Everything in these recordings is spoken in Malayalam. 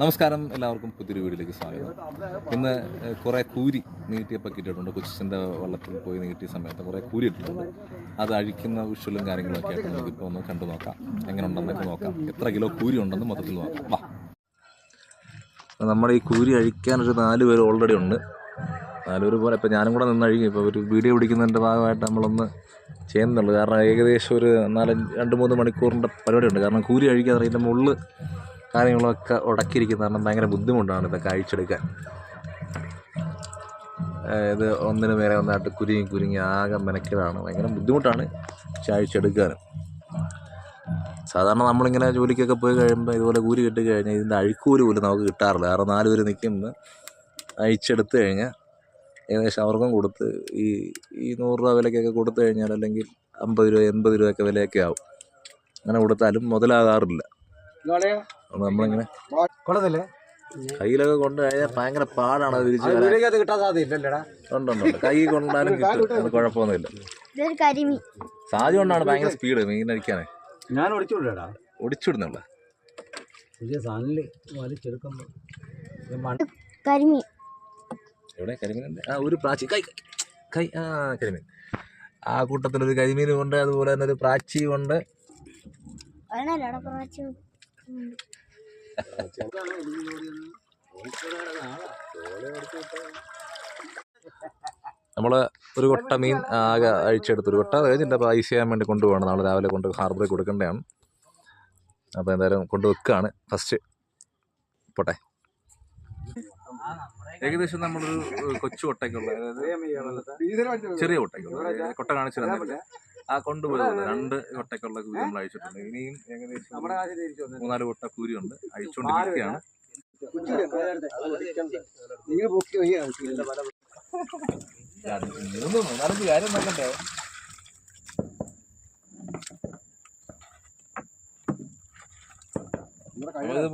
നമസ്കാരം എല്ലാവർക്കും പുതിയൊരു വീഡിയോയിലേക്ക് സ്വാഗതം. ഇന്ന് കുറെ കൂരി നീട്ടിയപ്പോൾ കിട്ടിയിട്ടുണ്ട് കൊച്ചിന്റെ വള്ളത്തിൽ പോയി നീട്ടിയ സമയത്ത് കുറേ കൂരി ഇട്ടിട്ടുണ്ട്. അത് അഴിക്കുന്ന വിഷ്വലും കാര്യങ്ങളൊക്കെ ആയിട്ട് നമുക്കിപ്പോൾ ഒന്ന് കണ്ടു നോക്കാം. എങ്ങനെ ഉണ്ടെന്നൊക്കെ നോക്കാം. എത്ര കിലോ കൂരി ഉണ്ടെന്ന് മൊത്തത്തിൽ നോക്കാം. വാ. നമ്മുടെ ഈ കൂരി അഴിക്കാൻ ഒരു നാല് പേര് ഓൾറെഡി ഉണ്ട്. നാല് പേര് പോലെ ഇപ്പോൾ ഞാനും കൂടെ നിന്ന് അഴിക്കും. ഇപ്പോൾ ഒരു വീഡിയോ പിടിക്കുന്നതിന്റെ ഭാഗമായിട്ട് നമ്മളൊന്ന് ചെയ്യുന്നുള്ളൂ. കാരണം ഏകദേശം ഒരു നാലഞ്ച് രണ്ട് മൂന്ന് മണിക്കൂറിന്റെ പരിപാടിയുണ്ട്. കാരണം കൂരി അഴിക്കാൻ അറിയില്ല. മുള്ള് കാര്യങ്ങളൊക്കെ ഉടക്കിയിരിക്കുന്ന കാരണം ഭയങ്കര ബുദ്ധിമുട്ടാണ് ഇതൊക്കെ അഴിച്ചെടുക്കാൻ. ഇത് ഒന്നിനു മേലെ ഒന്നായിട്ട് കുരുങ്ങി കുരുങ്ങി ആകെ മെനക്കലാണ് ഭയങ്കര ബുദ്ധിമുട്ടാണ് പക്ഷെ അഴിച്ചെടുക്കാനും സാധാരണ നമ്മളിങ്ങനെ ജോലിക്കൊക്കെ പോയി കഴിയുമ്പോൾ ഇതുപോലെ കൂരി കിട്ടിക്കഴിഞ്ഞാൽ കഴിഞ്ഞാൽ ഇതിന്റെ അഴുക്കൂരി പോലും നമുക്ക് കിട്ടാറില്ല. കാരണം നാല് പേര് നിൽക്കുമ്പോൾ അഴിച്ചെടുത്ത് കഴിഞ്ഞാൽ ഏകദേശം അവർക്കും കൊടുത്ത് ഈ ഈ നൂറ് രൂപ വിലയ്ക്കൊക്കെ കൊടുത്തു കഴിഞ്ഞാൽ അല്ലെങ്കിൽ അമ്പത് രൂപ എൺപത് രൂപയൊക്കെ വിലയൊക്കെ ആവും. അങ്ങനെ കൊടുത്താലും മുതലാകാറില്ല. നമ്മളിങ്ങനെ കൊള്ളത്തില്ലേ? കയ്യിലൊക്കെ കൊണ്ട് കഴിഞ്ഞാൽ ഭയങ്കര പാടാണ് അത് തിരിച്ച് വരാൻ. കിട്ടാൻ സാധ്യതയില്ലല്ലേടാ? ഉണ്ട് ഉണ്ട് ഉണ്ട്. കൈ കൊണ്ടാലും കിട്ടും. അത് കുഴപ്പമൊന്നുമില്ല. സാധ്യ കൊണ്ടാണ് ഭയങ്കര സ്പീഡ് മീൻ അടിക്കാനേ. ഞാൻ കരിമീൻ. എവിടെ? കരിമീനുണ്ട്? ആ ഒരു പ്രാച്ചി കൈ കൈ. ആ കരിമീൻ. ആ കൂട്ടത്തിൽ ഒരു കരിമീൻ ഉണ്ട്. അതുപോലെ തന്നെ ഒരു പ്രാച്ചിയും പ്രാച്ചു? നമ്മൾ ഒരു കൊട്ട മീൻ ആകെ അഴിച്ചെടുത്ത്. ഒരു കൊട്ട അത് കഴിഞ്ഞിട്ട് അപ്പോൾ ഐസ് ചെയ്യാൻ വേണ്ടി കൊണ്ടുപോകണം. നാളെ രാവിലെ കൊണ്ട് ഹാർബറിൽ കൊടുക്കേണ്ടതാണ്. അപ്പോൾ എന്തായാലും കൊണ്ടു വെക്കുകയാണ് ഫസ്റ്റ് പോട്ടെ. ഏകദേശം നമ്മളൊരു കൊച്ചു കൊട്ടയ്ക്കുള്ള അതായത് ചെറിയ കൊട്ടയ്ക്കുള്ള കൊട്ട കാണിച്ചു തന്നില്ല. ആ കൊണ്ടുപോയത് രണ്ട് കൊട്ടയ്ക്കുള്ള കൂരി നമ്മൾ അയച്ചിട്ടുണ്ട് ഇനിയും ഏകദേശം മൂന്നാൽ കൊട്ട കൂരിയുണ്ട് അഴിച്ചുകൊണ്ടിരിക്കുകയാണ് ഇതൊന്നും മൂന്നാലഞ്ച് കാര്യം നോക്കണ്ടേ?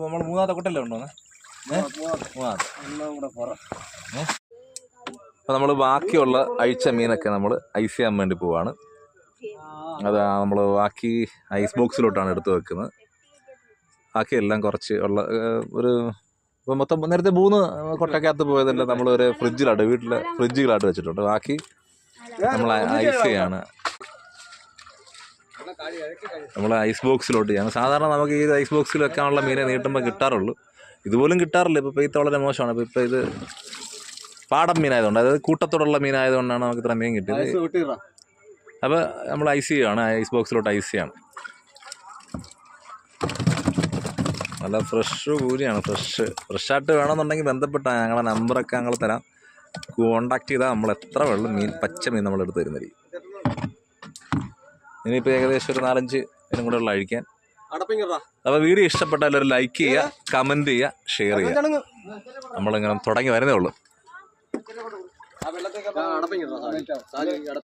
നമ്മൾ മൂന്നാമത്തെ കൊട്ടല്ലേ ഉണ്ടോ മൂന്നാമത്തെ. നമ്മൾ ബാക്കിയുള്ള അഴിച്ച മീനൊക്കെ നമ്മൾ ഐസ് ചെയ്യാൻ വേണ്ടി പോവാണ്. അത് നമ്മൾ ബാക്കി ഐസ് ബോക്സിലോട്ടാണ് എടുത്ത് വെക്കുന്നത്. ബാക്കി എല്ലാം കുറച്ച് ഉള്ള ഒരു ഇപ്പോൾ മൊത്തം നേരത്തെ മൂന്ന് കൊട്ടക്കകത്ത് പോയതെല്ലാം നമ്മൾ ഒരു ഫ്രിഡ്ജിലായിട്ട് വീട്ടിലെ ഫ്രിഡ്ജുകളായിട്ട് വെച്ചിട്ടുണ്ട്. ബാക്കി നമ്മൾ ഐസ് ചെയ്യാണ് നമ്മൾ ഐസ് ബോക്സിലോട്ട് ചെയ്യാണ് സാധാരണ നമുക്ക് ഈ ഐസ് ബോക്സിൽ വെക്കാനുള്ള മീനെ നീട്ടുമ്പോൾ കിട്ടാറുള്ളൂ. ഇതുപോലും കിട്ടാറില്ല. ഇപ്പോൾ പെയ്ത്ത് വളരെ മോശമാണ്. ഇപ്പോൾ ഇപ്പോൾ ഇത് പാടം മീനായതുകൊണ്ട് അതായത് കൂട്ടത്തോടുള്ള മീനായതുകൊണ്ടാണ് നമുക്ക് ഇത്ര മീൻ കിട്ടിയത്. അപ്പോൾ നമ്മൾ ഐ സി ആണ് ഐസ് ബോക്സിലോട്ട് ഐ സി ആണ് നല്ല ഫ്രഷ് കൂലിയാണ് ഫ്രഷ് ഫ്രഷായിട്ട് വേണമെന്നുണ്ടെങ്കിൽ ബന്ധപ്പെട്ടാൽ ഞങ്ങളുടെ നമ്പറൊക്കെ ഞങ്ങൾ തരാം. കോണ്ടാക്ട് ചെയ്താൽ നമ്മൾ എത്ര വെള്ളം മീൻ പച്ച മീൻ നമ്മൾ എടുത്ത് തരുന്നത് ഇനിയിപ്പോൾ ഏകദേശം ഒരു നാലഞ്ച് ഇതിനും കൂടെ ഉള്ള അഴിക്കാൻ. അപ്പോൾ വീഡിയോ ഇഷ്ടപ്പെട്ടാൽ ഒരു ലൈക്ക് ചെയ്യുക കമന്റ് ചെയ്യുക ഷെയർ ചെയ്യുക. നമ്മളിങ്ങനെ തുടങ്ങി വരുന്നേ ഉള്ളൂ.